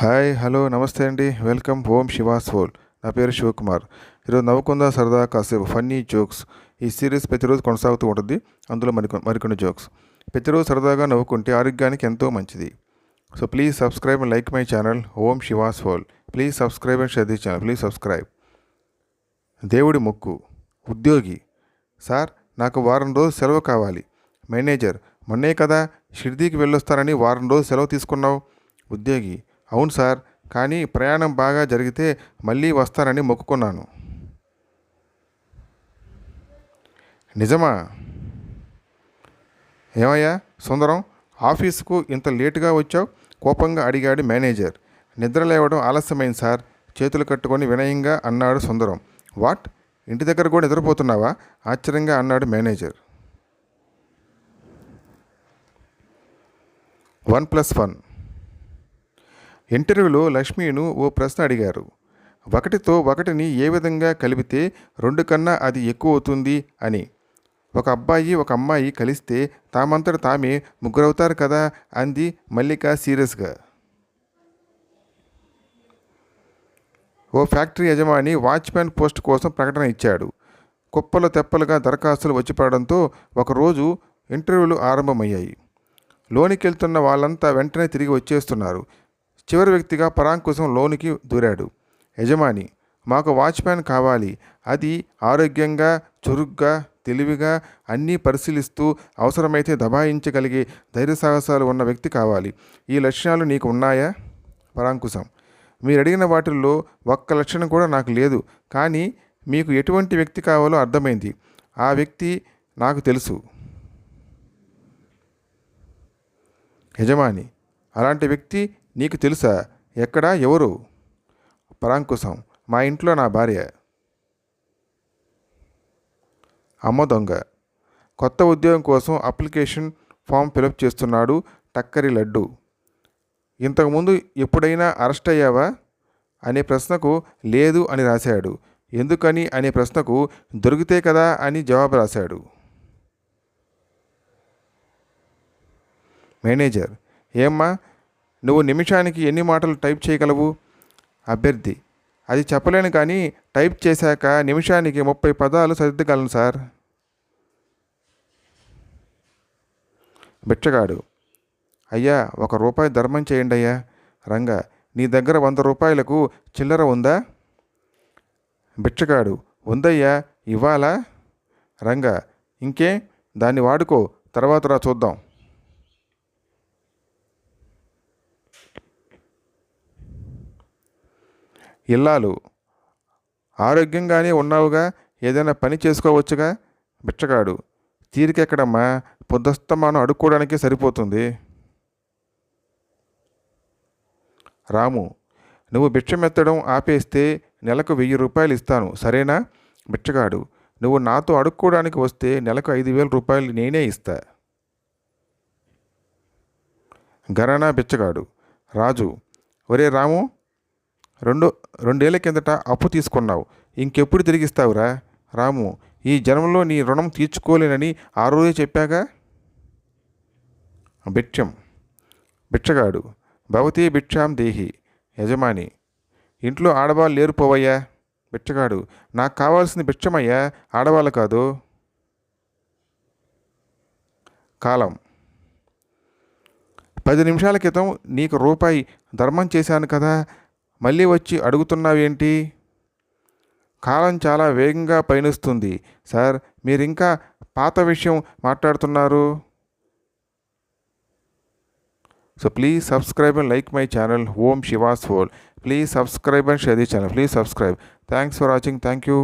Hi hello నమస్తే అండి. Welcome ఓం Shiva's whole నా పేరు శివకుమార్. ఈరోజు నవ్వుకుందా సరదా కాసేపు ఫన్నీ జోక్స్ ఈ సిరీస్ ప్రతిరోజు కొనసాగుతూ ఉంటుంది. అందులో మరికొ మరికొన్ని జోక్స్. ప్రతిరోజు సరదాగా నవ్వుకుంటే ఆరోగ్యానికి ఎంతో మంచిది. So please subscribe and like my channel Om Shiva's whole please subscribe and share the channel. Please subscribe. దేవుడి ముక్కు. ఉద్యోగి. సార్ నాకు వారం రోజు సెలవు కావాలి. మేనేజర్ మొన్నే కదా షిర్దీకి వెళ్ళొస్తానని వారం రోజు సెలవు తీసుకున్నావు? ఉద్యోగి అవును సార్ కానీ ప్రయాణం బాగా జరిగితే మళ్ళీ వస్తానని మొక్కుకున్నాను. నిజమా? ఏమయ్యా సుందరం ఆఫీసుకు ఇంత లేటుగా వచ్చావు? కోపంగా అడిగాడు మేనేజర్. నిద్ర లేవడం ఆలస్యమైంది సార్. చేతులు కట్టుకొని వినయంగా అన్నాడు సుందరం. వాట్? ఇంటి దగ్గర కూడా నిద్రపోతున్నావా? ఆశ్చర్యంగా అన్నాడు మేనేజర్. One plus one. ఇంటర్వ్యూలో లక్ష్మిను ఓ ప్రశ్న అడిగారు. ఒకటితో ఒకటిని ఏ విధంగా కలిపితే రెండు కన్నా అది ఎక్కువ అవుతుంది అని. ఒక అబ్బాయి ఒక అమ్మాయి కలిస్తే తామంతట తామే ముగ్గురవుతారు కదా అంది మల్లిక సీరియస్గా. ఓ ఫ్యాక్టరీ యజమాని వాచ్మ్యాన్ పోస్ట్ కోసం ప్రకటన ఇచ్చాడు. కుప్పలు తెప్పలుగా దరఖాస్తులు వచ్చి పడడంతో ఒకరోజు ఇంటర్వ్యూలు ఆరంభమయ్యాయి. లోనికి వెళ్తున్న వాళ్ళంతా వెంటనే తిరిగి వచ్చేస్తున్నారు. చివరి వ్యక్తిగా పరాంకుశం లోనికి దూరాడు. యజమాని మాకు వాచ్మ్యాన్ కావాలి. అది ఆరోగ్యంగా చురుగ్గా తెలివిగా అన్నీ పరిశీలిస్తూ అవసరమైతే దబాయించగలిగే ధైర్య సాహసాలు ఉన్న వ్యక్తి కావాలి. ఈ లక్షణాలు నీకు ఉన్నాయా? పరాంకుశం మీరు అడిగిన వాటిల్లో ఒక్క లక్షణం కూడా నాకు లేదు. కానీ మీకు ఎటువంటి వ్యక్తి కావాలో అర్థమైంది. ఆ వ్యక్తి నాకు తెలుసు. యజమాని అలాంటి వ్యక్తి నీకు తెలుసా? ఎక్కడా? ఎవరు? పరాంకుశం. మా ఇంట్లో నా భార్య. అమ్మ దొంగ. కొత్త ఉద్యోగం కోసం అప్లికేషన్ ఫామ్ ఫిలప్ చేస్తున్నాడు టక్కరి లడ్డు. ఇంతకుముందు ఎప్పుడైనా అరెస్ట్ అయ్యావా? అనే ప్రశ్నకు లేదు అని రాశాడు. ఎందుకని? అనే ప్రశ్నకు దొరికితే కదా? అని జవాబు రాశాడు. మేనేజర్. ఏమ్మా? నువ్వు నిమిషానికి ఎన్ని మాటలు టైప్ చేయగలవు? అభ్యర్థి. అది చెప్పలేను కానీ టైప్ చేశాక నిమిషానికి ముప్పై పదాలు సర్దిగలను సార్. బిచ్చగాడు. అయ్యా ఒక రూపాయి ధర్మం చేయండి అయ్యా. రంగా నీ దగ్గర వంద రూపాయలకు చిల్లర ఉందా? బిచ్చగాడు. ఉందయ్యా ఇవ్వాలా? రంగా ఇంకే? దాన్ని వాడుకో తర్వాత రా చూద్దాం. ఇల్లాలు. ఆరోగ్యంగానే ఉన్నావుగా ఏదైనా పని చేసుకోవచ్చుగా? బిచ్చగాడు. తీరికెక్కడమ్మా? పొద్దుస్తమానం అడుక్కోవడానికే సరిపోతుంది. రాము. నువ్వు బిచ్చమెత్తడం ఆపేస్తే నెలకు వెయ్యి రూపాయలు ఇస్తాను. సరేనా? బిచ్చగాడు. నువ్వు నాతో అడుక్కోవడానికి వస్తే నెలకు ఐదు వేల రూపాయలు నేనే ఇస్తా. గరానా బిచ్చగాడు. రాజు. ఒరే రాము రెండు రెండేళ్ళ కిందట అప్పు తీసుకున్నావు. ఇంకెప్పుడు తిరిగిస్తావురా? రాము ఈ జన్మలో నీ రుణం తీర్చుకోలేనని ఆ రోజే చెప్పాగా? భిక్షం. బిచ్చగాడు భవతీ భిక్షాం దేహి. యజమాని. ఇంట్లో ఆడవాళ్ళు లేరు పోవయ్యా. బిచ్చగాడు నాకు కావాల్సింది భిక్షమయ్యా. ఆడవాళ్ళు కాదు. కాలం. పది నిమిషాల క్రితం నీకు రూపాయి ధర్మం చేశాను కదా. మళ్ళీ వచ్చి అడుగుతున్నావేంటి? కాలం చాలా వేగంగా పయనిస్తుంది. సార్ మీరు ఇంకా పాత విషయం మాట్లాడుతున్నారు. So please subscribe and like my channel Om Shiva's world please subscribe and share the channel please subscribe. Thanks for watching thank you.